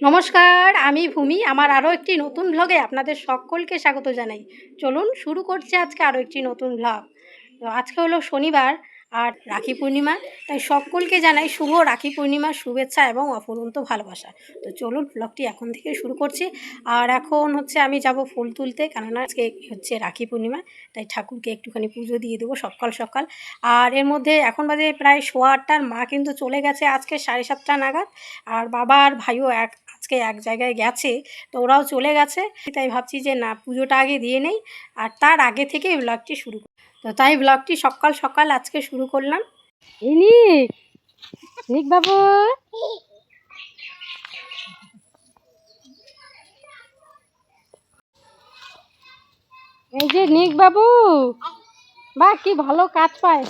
নমস্কার, আমি ভূমি। আমার আরও একটি নতুন ব্লগে আপনাদের সকলকে স্বাগত জানাই। চলুন শুরু করছি আজকে আরও একটি নতুন ব্লগ তো আজকে হলো শনিবার আর রাখি পূর্ণিমা। তাই সকলকে জানাই শুভ রাখি পূর্ণিমার শুভেচ্ছা এবং অফুরন্ত ভালোবাসা। তো চলুন ব্লগটি এখন থেকে শুরু করছি। আর এখন হচ্ছে আমি যাব ফুল তুলতে, কেননা আজকে হচ্ছে রাখি পূর্ণিমা। তাই ঠাকুরকে একটুখানি পুজো দিয়ে দেবো সকাল সকাল। আর এর মধ্যে এখন বাজে প্রায় সোয়া আটটার মা কিন্তু চলে গেছে আজকে সাড়ে সাতটা নাগাদ। আর বাবা আর ভাইও এক আজকে এক জায়গায় গেছে, তো ওরাও চলে গেছে। তাই ভাবছি যে না, পুজোটা আগে দিয়ে নেই আর তার আগে থেকে ব্লগটি শুরু তো তাই ব্লগটি সকাল সকাল আজকে শুরু করলাম। বাবু। এই যে নিক বাবু, বাহ, কি ভালো কাজ পায়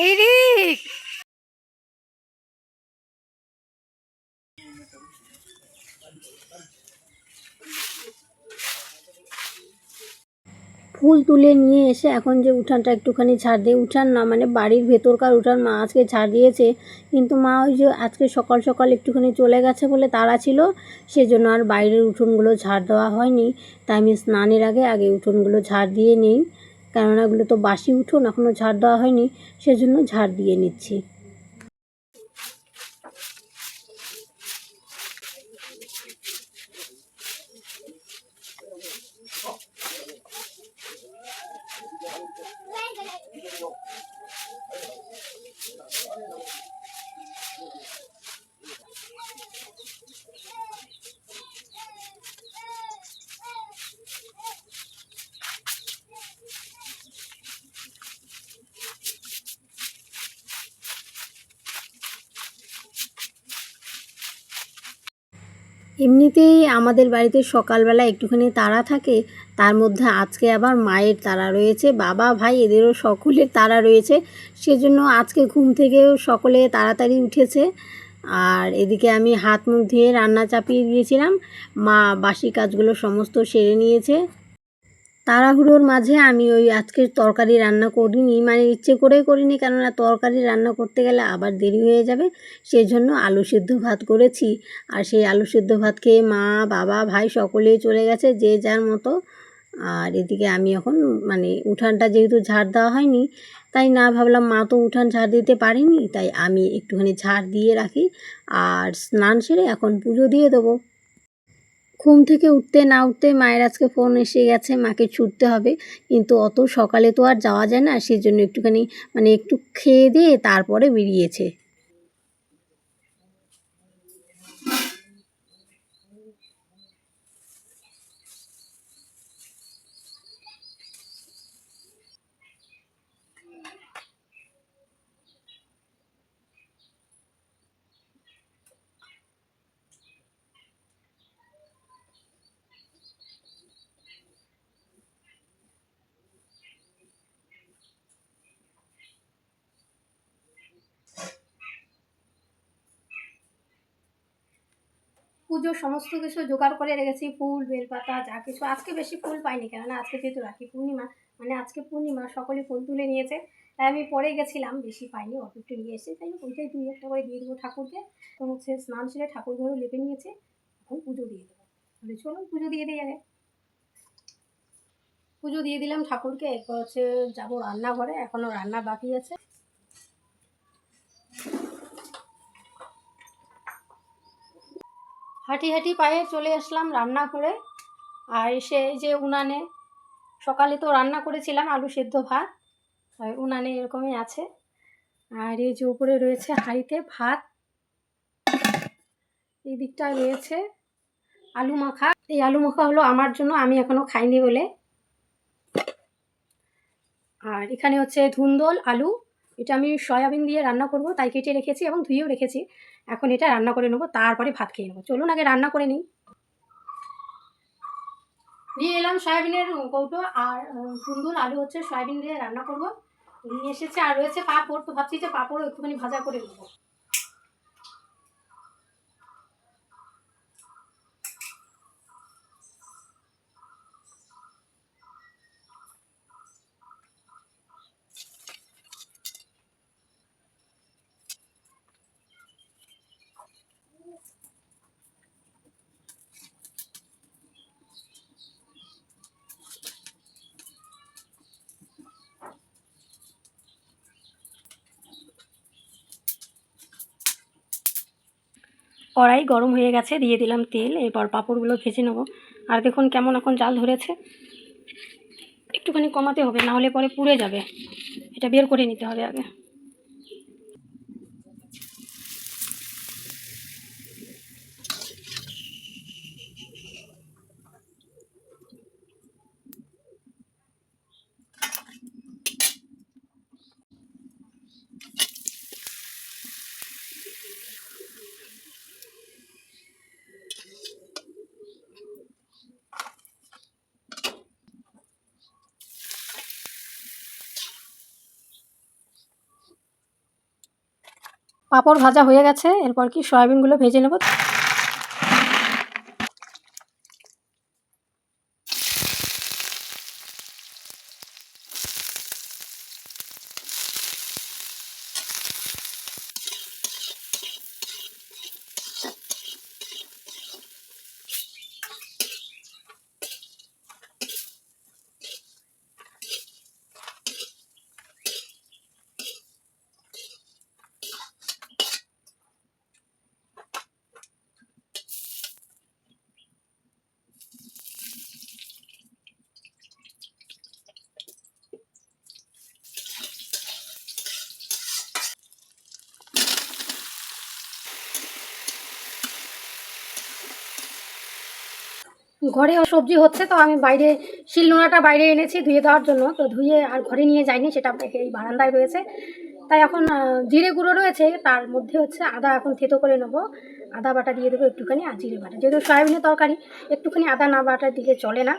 এই রিক ফুল তুলে নিয়ে এসে এখন যে উঠানটা একটুখানি ঝাড় দিয়ে, উঠান না মানে বাড়ির ভেতরকার উঠান, মা আজকে ঝাড় দিয়েছে। কিন্তু মা ওই যে আজকে সকাল সকাল একটুখানি চলে গেছে বলে তাড়া ছিল, সেজন্য আর বাইরের উঠোনগুলো ঝাড় দেওয়া হয়নি। তাই আমি স্নানের আগে আগে উঠোনগুলো ঝাড় দিয়ে নিই। কেননা এগুলো তো বাসি উঠোন এখনও ঝাড় দেওয়া হয়নি, সেজন্য ঝাড় দিয়ে নিচ্ছি। এমনিতেই আমাদের বাড়িতে সকালবেলা একটুখানি তারা থাকে, তার মধ্যে আজকে আবার মায়ের তারা রয়েছে, বাবা, ভাই, এদেরও সকলের তারা রয়েছে। সেজন্য আজকে ঘুম থেকেও সকলে তাড়াতাড়ি উঠেছে। আর এদিকে আমি হাত মুখ ধুয়ে রান্না চাপিয়ে দিয়েছিলাম। মা বাসি কাজগুলো সমস্ত সেরে নিয়েছে। তাড়াহুড়োর মাঝে আমি ওই আজকের তরকারি রান্না করিনি মানে ইচ্ছে করেই করিনি, কেননা তরকারি রান্না করতে গেলে আবার দেরি হয়ে যাবে। সেই জন্য আলু সিদ্ধ ভাত করেছি। আর সেই আলু সিদ্ধ ভাত খেয়ে মা, বাবা, ভাই সকলেই চলে গেছে যে যার মতো। আর এদিকে আমি এখন মানে উঠানটা যেহেতু ঝাড় দেওয়া হয়নি তাই না ভাবলাম, মা তো উঠান ঝাড় দিতে পারিনি, তাই আমি একটুখানি ঝাড় দিয়ে রাখি আর স্নান সেরে এখন পুজো দিয়ে দেবো। ঘুম থেকে উঠতে না উঠতে মায়ের আজকে ফোন এসে গেছে, মাকে ছুটতে হবে। কিন্তু অত সকালে তো আর যাওয়া যায় না, সেই জন্য একটুখানি মানে একটু খেয়ে দিয়ে তারপরে বেরিয়েছে। পুজোর সমস্ত কিছু জোগাড় করে রেখেছি, ফুল, বেলপাতা, যা কিছু। আজকে বেশি ফুল পাইনি কেননা আজকে যেহেতু রাখি পূর্ণিমা মানে আজকে পূর্ণিমা সকলে ফুল তুলে নিয়েছে। তাই আমি পরে গেছিলাম, বেশি পাইনি, অল্প একটু নিয়ে এসেছি। তাই ওইটাই দুই একটা করে দিয়ে দেবো ঠাকুরকে। তো হচ্ছে স্নান সেরে ঠাকুর ঘরও লেপে নিয়েছে, এখন পুজো দিয়ে দেবো। তাহলে চলুন, পুজো দিয়ে আগে পুজো দিয়ে দিলাম ঠাকুরকে, এরপর হচ্ছে যাব রান্নাঘরে এখনও রান্না বাকি আছে। হাঁটি হাঁটি পায়ে চলে আসলাম রান্না করে। আর এসে যে উনানে, সকালে তো রান্না করেছিলাম আলু সেদ্ধ ভাত, আর উনানে এরকমই আছে। আর এই যে উপরে রয়েছে হাঁড়িতে ভাত, এই দিকটা রয়েছে আলু মাখা। এই আলু মাখা হলো আমার জন্য, আমি এখনও খাইনি বলে। আর এখানে হচ্ছে ধুন্দল, আলু, এটা আমি সয়াবিন দিয়ে রান্না করব, তাই কেটে রেখেছি এবং ধুয়েও রেখেছি। এখন এটা রান্না করে নেব, তারপরে ভাত খেয়ে নেব। চলুন আগে রান্না করে নিই। নিয়ে এলাম সয়াবিনের কৌটো আর সুন্দর আলু হচ্ছে সয়াবিন দিয়ে রান্না করব। নিয়ে এসেছে আর রয়েছে পাঁপড়, তো ভাবছি যে পাঁপড়ও একটুখানি ভাজা করে নেব। কড়াই গরম হয়ে গেছে, দিয়ে দিলাম তেল, এরপর পাঁপড়গুলো ভেজে নেব। আর দেখুন কেমন এখন জাল ধরেছে। একটুখানি কমাতে হবে, না হলে পরে পুড়ে যাবে। এটা বের করে নিতে হবে আগে। পাঁপড় ভাজা হয়ে গেছে এরপর কি সয়াবিনগুলো ভেজে নেব? ঘরে সবজি হচ্ছে, তো আমি বাইরে শিলনোড়াটা বাইরে এনেছি ধুয়ে দেওয়ার জন্য। তো ধুয়ে আর ঘরে নিয়ে যাইনি, সেটা এই বারান্দায় রয়েছে। তাই এখন জিরে গুঁড়ো রয়েছে, তার মধ্যে হচ্ছে আদা এখন থেতো করে নেব। আদা বাটা দিয়ে দেবো একটুখানি, আর জিরে বাটা। যেহেতু সয়াবিনের তরকারি, একটুখানি আদা না বাটা দিলে চলে না।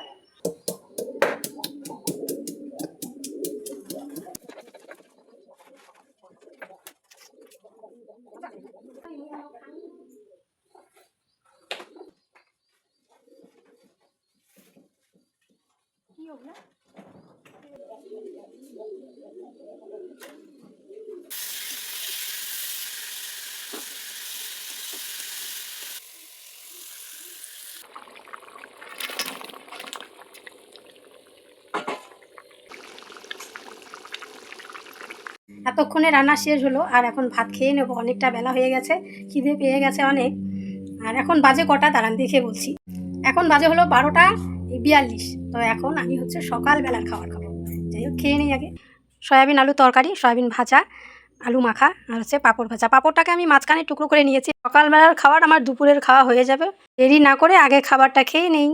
এতক্ষণে রান্না শেষ হলো, আর এখন ভাত খেয়ে নেব। অনেকটা বেলা হয়ে গেছে, খিদে পেয়ে গেছে অনেক। আর এখন বাজে কটা, দাঁড়ান দেখে বলছি। এখন বাজে হলো বারোটা। বিয়াল্লিশ। তো এখন আমি হচ্ছে সকালবেলার খাবার খাব। যাই হোক, খেয়ে নিই আগে। সয়াবিন, আলু তরকারি, সয়াবিন ভাজা, আলু মাখা, আর হচ্ছে পাঁপড় ভাজা। পাঁপড়টাকে আমি মাঝখানে টুকরো করে নিয়েছি। সকালবেলার খাবার আমার দুপুরের খাওয়া হয়ে যাবে। দেরি না করে আগে খাবারটা খেয়ে নেই।